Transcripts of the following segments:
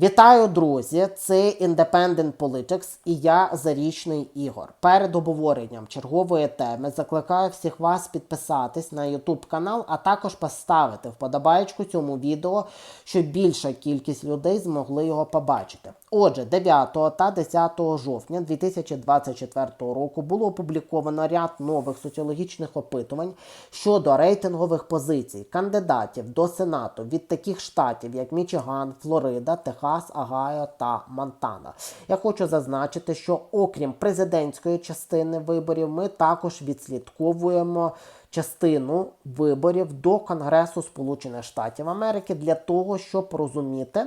Вітаю, друзі! Це Independent Politics і я Зарічний Ігор. Перед обговоренням чергової теми закликаю всіх вас підписатись на YouTube канал, а також поставити вподобайку цьому відео, щоб більша кількість людей змогли його побачити. Отже, 9 та 10 жовтня 2024 року було опубліковано ряд нових соціологічних опитувань щодо рейтингових позицій кандидатів до Сенату від таких штатів, як Мічиган, Флорида, Техас, Агайо та Монтана. Я хочу зазначити, що окрім президентської частини виборів, ми також відслідковуємо частину виборів до Конгресу Сполучених Штатів Америки для того, щоб розуміти,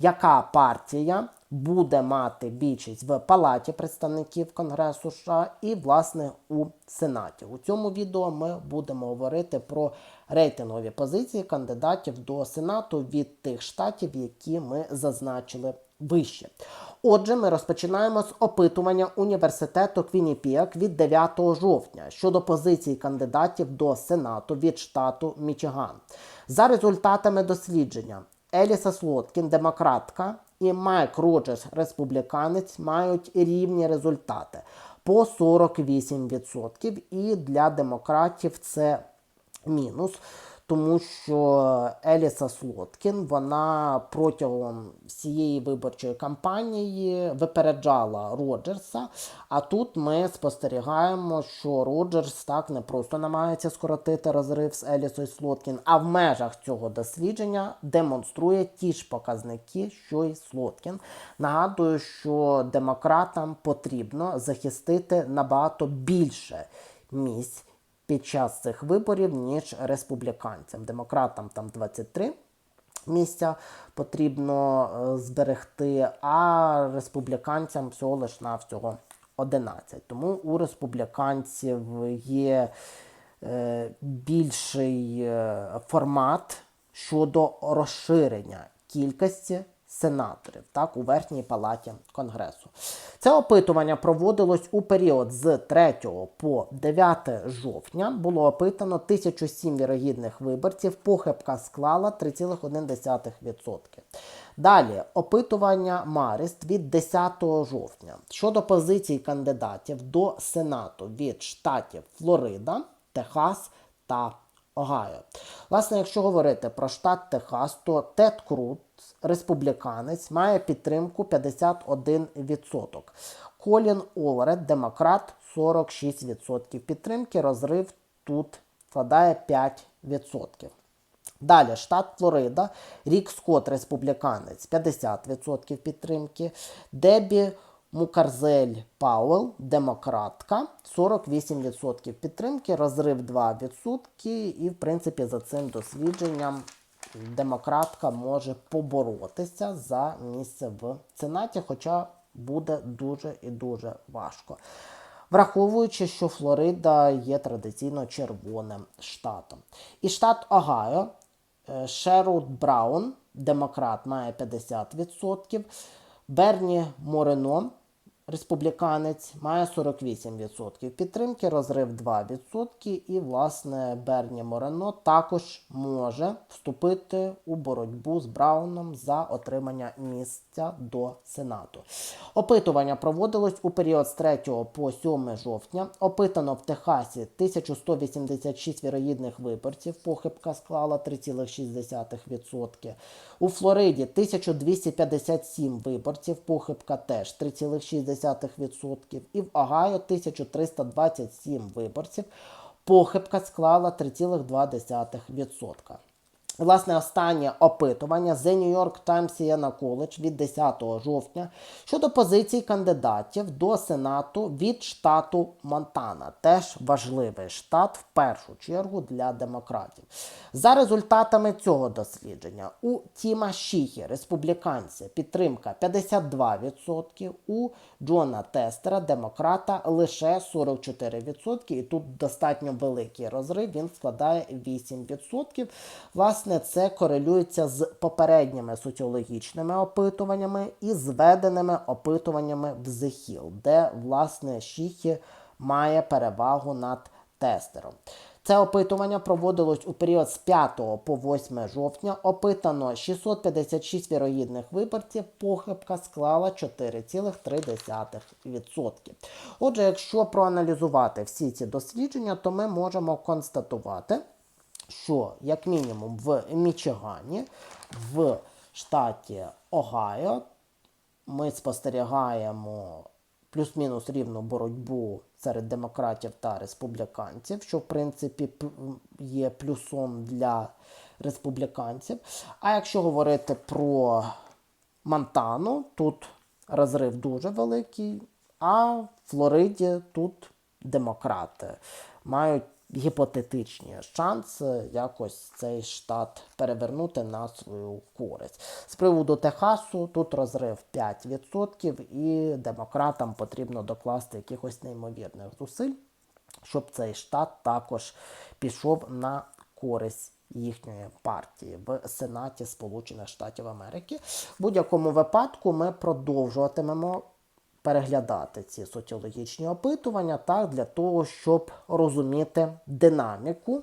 яка партія буде мати більшість в Палаті представників Конгресу США і, власне, у Сенаті. У цьому відео ми будемо говорити про рейтингові позиції кандидатів до Сенату від тих штатів, які ми зазначили вище. Отже, ми розпочинаємо з опитування університету Квінніпіак від 9 жовтня щодо позицій кандидатів до Сенату від штату Мічиган. За результатами дослідження Еліса Слоткін, демократка, і Майк Роджерс, республіканець, мають рівні результати по 48%. І для демократів це мінус. Тому що Еліса Слоткін вона протягом всієї виборчої кампанії випереджала Роджерса. А тут ми спостерігаємо, що Роджерс так не просто намагається скоротити розрив з Елісою Слоткін, а в межах цього дослідження демонструє ті ж показники, що й Слоткін. Нагадую, що демократам потрібно захистити набагато більше місць під час цих виборів, ніж республіканцям. Демократам там 23 місця потрібно е, зберегти, а республіканцям всього лиш навсього 11. Тому у республіканців є е, більший е, формат щодо розширення кількості сенаторів так, у верхній палаті Конгресу. Це опитування проводилось у період з 3 по 9 жовтня. Було опитано 1007 вірогідних виборців. Похибка склала 3,1%. Далі опитування Маріст від 10 жовтня щодо позицій кандидатів до Сенату від штатів Флорида, Техас та Огайо. Власне, якщо говорити про штат Техас, то Тед Круз, республіканець, має підтримку 51%. Колін Олред, демократ, 46% підтримки. Розрив тут складає 5%. Далі штат Флорида, Рік Скотт, республіканець, 50% підтримки. Дебі Мукарзель Пауел, демократка, 48% підтримки, розрив 2%. І, в принципі, за цим дослідженням демократка може поборотися за місце в Сенаті, хоча буде дуже і дуже важко. Враховуючи, що Флорида є традиційно червоним штатом. І штат Огайо, е, Шерут Браун, демократ, має 50%. Берні Морено, республіканець, має 48% підтримки, розрив 2%. І, власне, Берні Морено також може вступити у боротьбу з Брауном за отримання місця до Сенату. Опитування проводилось у період з 3 по 7 жовтня. Опитано в Техасі 1186 вірогідних виборців. Похибка склала 3,6%. У Флориді 1257 виборців. Похибка теж 3,6%. І в Огайо 1327 виборців. Похибка склала 3,2%. Власне, останнє опитування The New York Times Siena College від 10 жовтня щодо позицій кандидатів до Сенату від штату Монтана. Теж важливий штат в першу чергу для демократів. За результатами цього дослідження у Тіма Шіхі, республіканця, підтримка 52%, у Джона Тестера, демократа, лише 44%. І тут достатньо великий розрив, він складає 8%. Власне, Власне, це корелюється з попередніми соціологічними опитуваннями і зведеними опитуваннями в ЗХІЛ, де, власне, Шіхі має перевагу над тестером. Це опитування проводилось у період з 5 по 8 жовтня. Опитано 656 вірогідних виборців. Похибка склала 4,3%. Отже, якщо проаналізувати всі ці дослідження, то ми можемо констатувати, що як мінімум в Мічигані, в штаті Огайо, ми спостерігаємо плюс-мінус рівну боротьбу серед демократів та республіканців, що в принципі є плюсом для республіканців. А якщо говорити про Монтану, тут розрив дуже великий, а в Флориді тут демократи мають гіпотетичні шанси якось цей штат перевернути на свою користь. З приводу Техасу тут розрив 5%, і демократам потрібно докласти якихось неймовірних зусиль, щоб цей штат також пішов на користь їхньої партії в Сенаті Сполучених Штатів Америки. В будь-якому випадку ми продовжуватимемо переглядати ці соціологічні опитування так, для того, щоб розуміти динаміку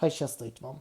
Хай щастить вам!